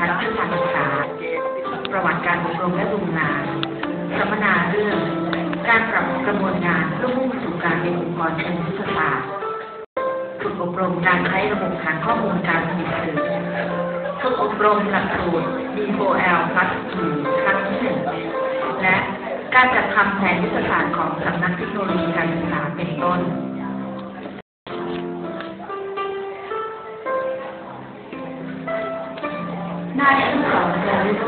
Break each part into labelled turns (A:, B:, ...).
A: ชั้พื้นฐานศึกษา ประวัติการอบรมและดูงงาน สัมมนาเรื่อง การปรับกระบวนงานเพื่อมุ่งสู่การเป็นองค์กรเชิงยุทธศาสตร์ฝึกอบรมการใช้ระบบฐานข้อมูลการผลิตสื่อฝึกอบรมหลักสูตร D4L Plus 2ครั้งที่หนึ่งและการจัดทำแผนยุทธศาสตร์ของสำนักเทคโนโลยีการศึกษาเป็นต้น 那也不好的。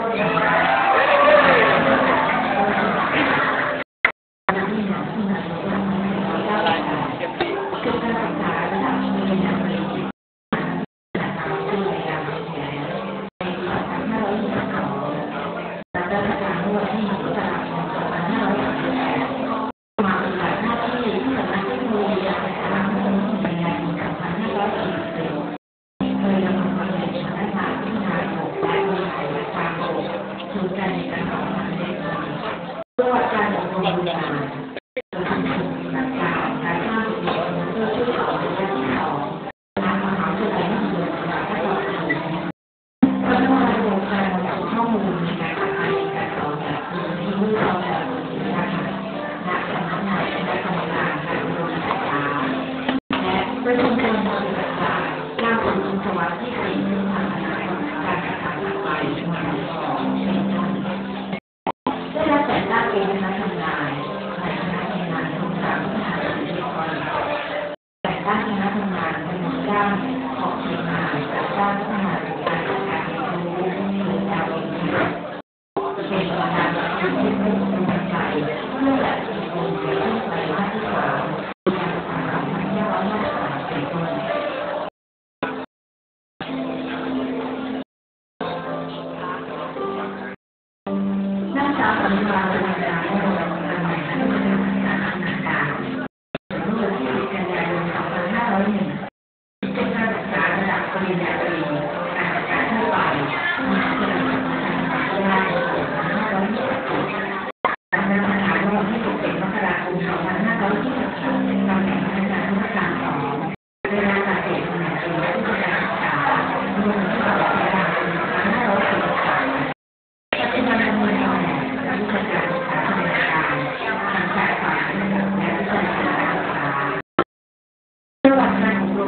A: การดำรงการ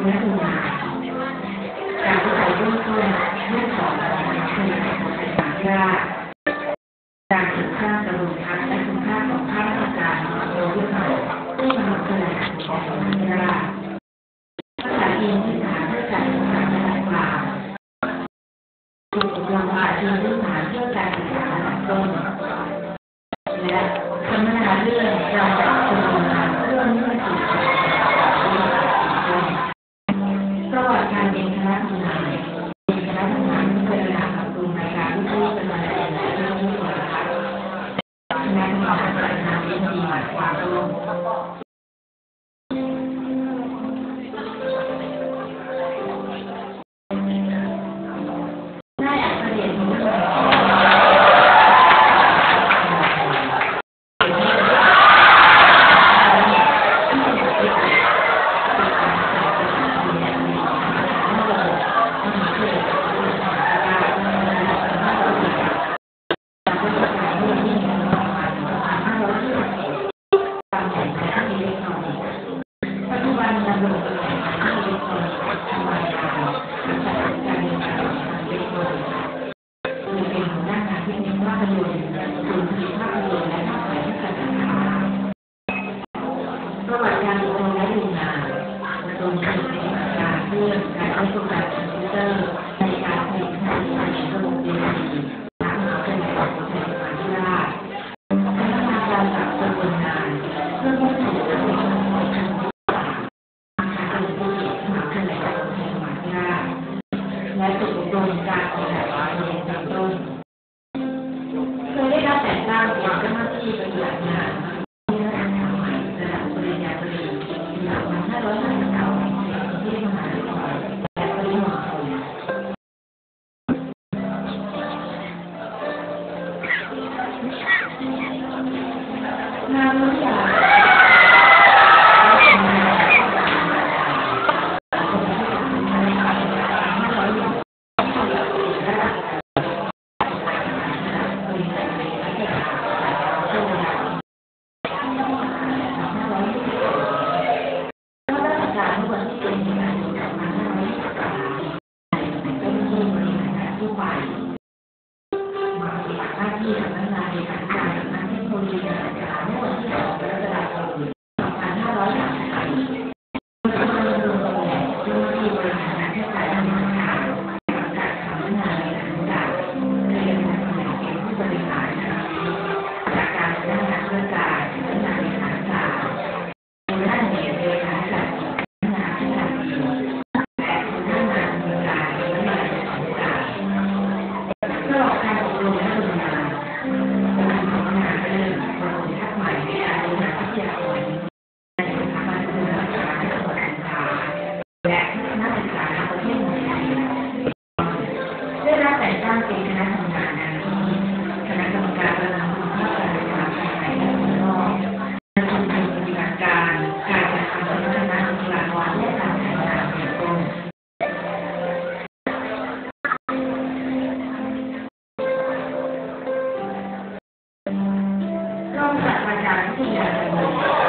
A: Yeah. น้ำน้ำยาที่ทำงานในการจ่ายงานให้คนดูแล ศ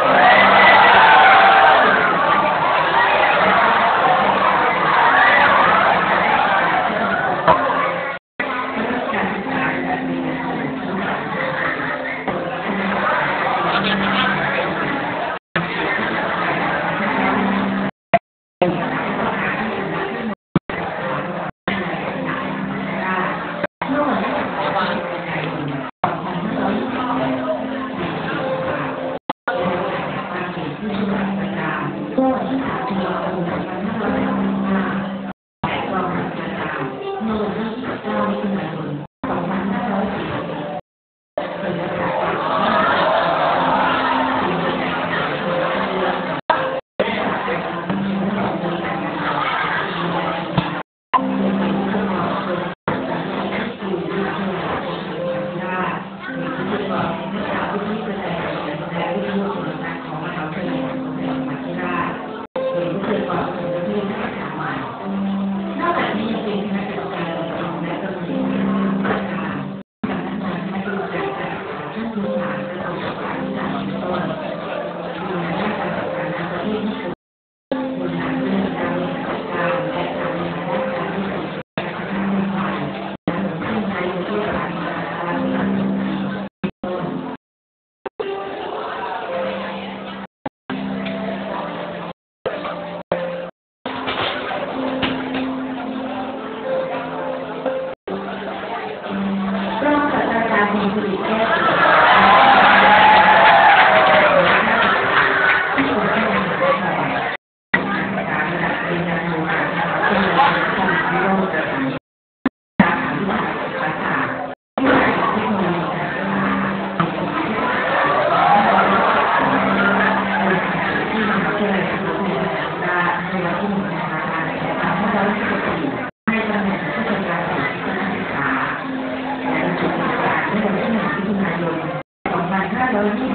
A: 2526ไ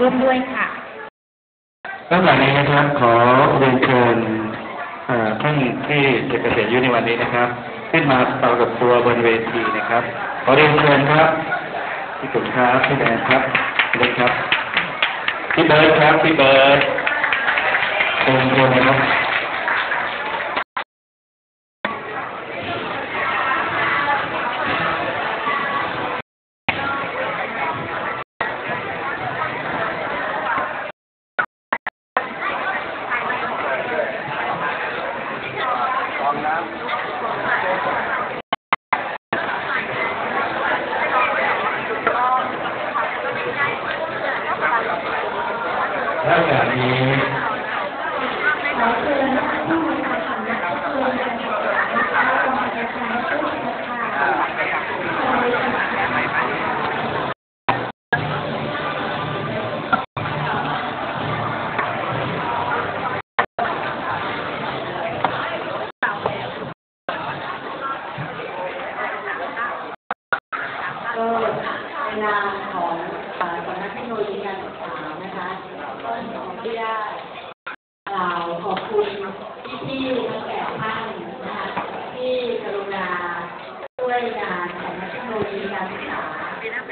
A: ร่วมด้วยค่ะตั้งแต่นี้นะ
B: ครับขอเรียนเชิญท่านที่จะเกษียณอายุในวันนี้นะครับ ขึ้นมาปรากฏตัวบนเวทีนะครับ ขอเรียนเชิญครับพี่ตุ๋มครับพี่แดนครับพี่เล็กครับพี่เบิร์ดครับพี่เบิร์ดเชิญเชิญนะครับ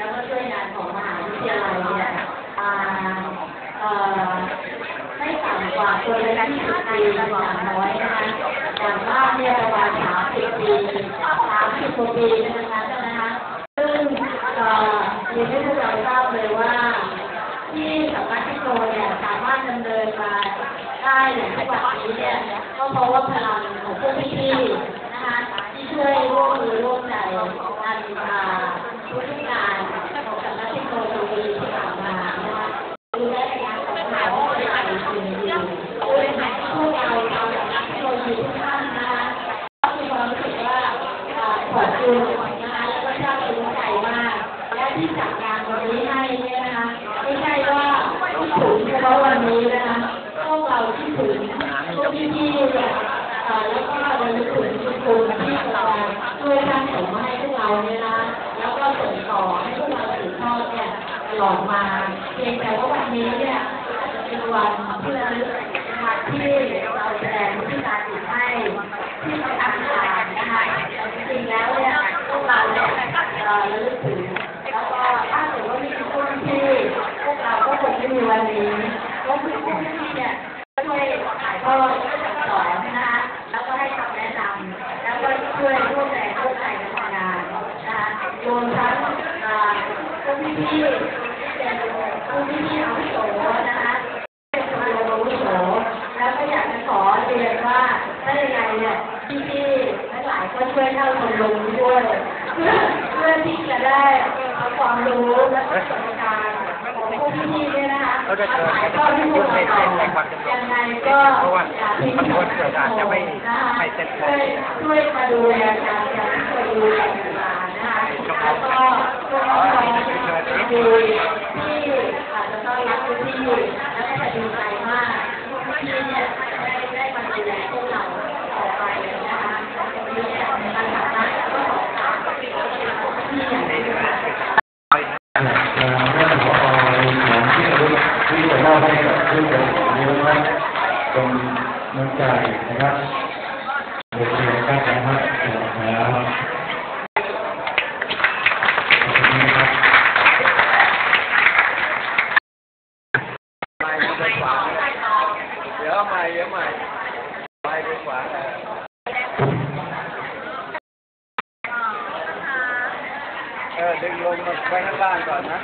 B: แล้
C: วก็ช่
D: วยงานของมหาวิทยาลัยเนี่ยมาเอ่อไม่ต่ำกว่าคนละยี่สิบปีอย่างน้อยนะคะอย่างมากเนี่ยประมาณสามสิบปีสามสิบกว่าปีนะคะนะคะซึ่งเอ่อเรียนให้พวกเราทราบเลยว่า ที่สำนักที่โตเนี่ยสามารถดำเนินมาได้อย่างทุกวันนี้เนี่ยก็เพราะว่าพลังของพวกพี่ๆนะคะที่ช่วยร่วมมือร่วมใจกันมาทุกงานของสำนักที่โตในปีที่ผ่านมานะคะดูแลงานของเราที่ใหญ่จริงๆด้วยให้พวกเราชาวสำนักเทคโนโลยีทุกท่านนะคะ ก็มีความรู้สึกว่าเอ่อขอบคุณนะคะแล้วก็ชอบซึ้งใจมาก และที่จัดงานวันนี้ให้เนี่ยนะคะไม่ใช่ว่าคิดถึงเฉพาะวันนี้นะคะพวกเราคิดถึงพวกพี่ๆเนี่ยเอ่อแล้วก็เราลึกถึงทุกคนที่กำลังช่วยสร้างสมมาให้พวกเราเนี่ยนะแล้วก็ส่งต่อให้พวกเราสืบทอดเนี่ยต ลอดมาเพียงแต่ว่าวันนี้เนี่ยอาจจะเป็นวันที่ระลึกนะคะที่เราแสดงที่การติดให้ที่เราทำงานนะคะจริงๆแล้วเนี่ยพวกเราเนี่ยเอ่อระลึกถึงแล้วก็ถ้าเกิดว่าไม่มีผู้ที่พวกเราก็คงไม่มีวันนี้ก็คือผู้ที่เนี่ยช่วยถ่ายทอดสอนนะคะแล้วก็ให้คำแนะนำแล้วก็ช่วยร่วมแรงร่วมใจกันทำงานนะคะรวมทั้งเอ่อพี่ ผู้พี่ที่อาวุโสนะคะเป็นคนอาวุโสแล้วก็อยากจะขอเรียนว่าถ้าย่างไรเนี่ยพี่ๆทั้งหลายก็ช่วยเข้าชมรมด้วยเพื่อเพื่อที่จะได้เอาความรู้และประสบการณ์ของพี่ๆเนี่ยนะคะมาถ่ายทอดให้พวกเราต่อยังไงก็อยากให้พี่ๆทุกคนนะคะช่วยช่วยมาดูแลการเรียนช่วยดูแลการน องๆที่ที่อาจจะต้องรับพี่ๆและก็จะดีใจมากที่เนี่ยได้ได้มาดูแลพวกเราต่อไปนะคะวันนี้เนี่ยทางสำนักก็ขอกราบขอบคุณที่อย่างนี้ค่ะ
B: ทางท่านผอของที่ระลึกที่จะมอบให้กับผู้บริหารนี้นะครับเป็นน้ำใจนะครับโอเคครับนะครับครับขอบคุณนะครับ
E: เดี๋ยวใหม่เดี๋ยวใหม่ไปไปขวาเออดึงลงมาไปข้างล่างก่อนนะ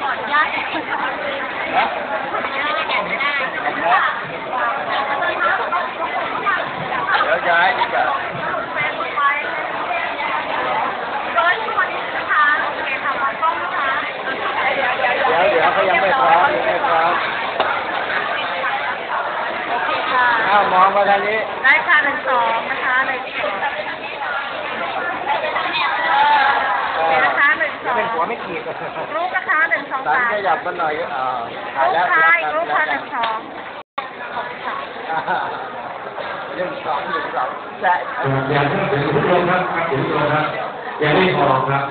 C: ขออนุญาต
E: เดี๋ยวย้ายดีกว่า
C: ร้อยคนนะคะโอเคค่ะมองกล้องนะคะ
E: เดี๋ยวเดี๋ยวเขายังไม่พร้อมยังไม่พร้อม
C: โอเคค่ะ
E: อ้าวมองมาทางนี้
C: ได้ค่ะหนึ่งสองนะคะหนึ่งสอง
E: เออ
C: นะคะหนึ่งสอง
E: เป็นหัวไม่ขีด
C: รูปนะคะหนึ่ง สอง
E: สัน
C: สาม
E: ขยับมาหน่อยอ่าถ่าย
C: รู
E: แล้ว
C: ปค่ะ
E: แล้ว
C: อีกรูป
E: แล้
C: ค่ะ
E: ว
C: หนึ่งสองขอบคุณค่ะ
E: อ่าหนึ่งสองหนึ่งสองแชะ
B: อย่าเพิ่งถึงทุกลงครับถึงลงครับอย่าได้พอครับ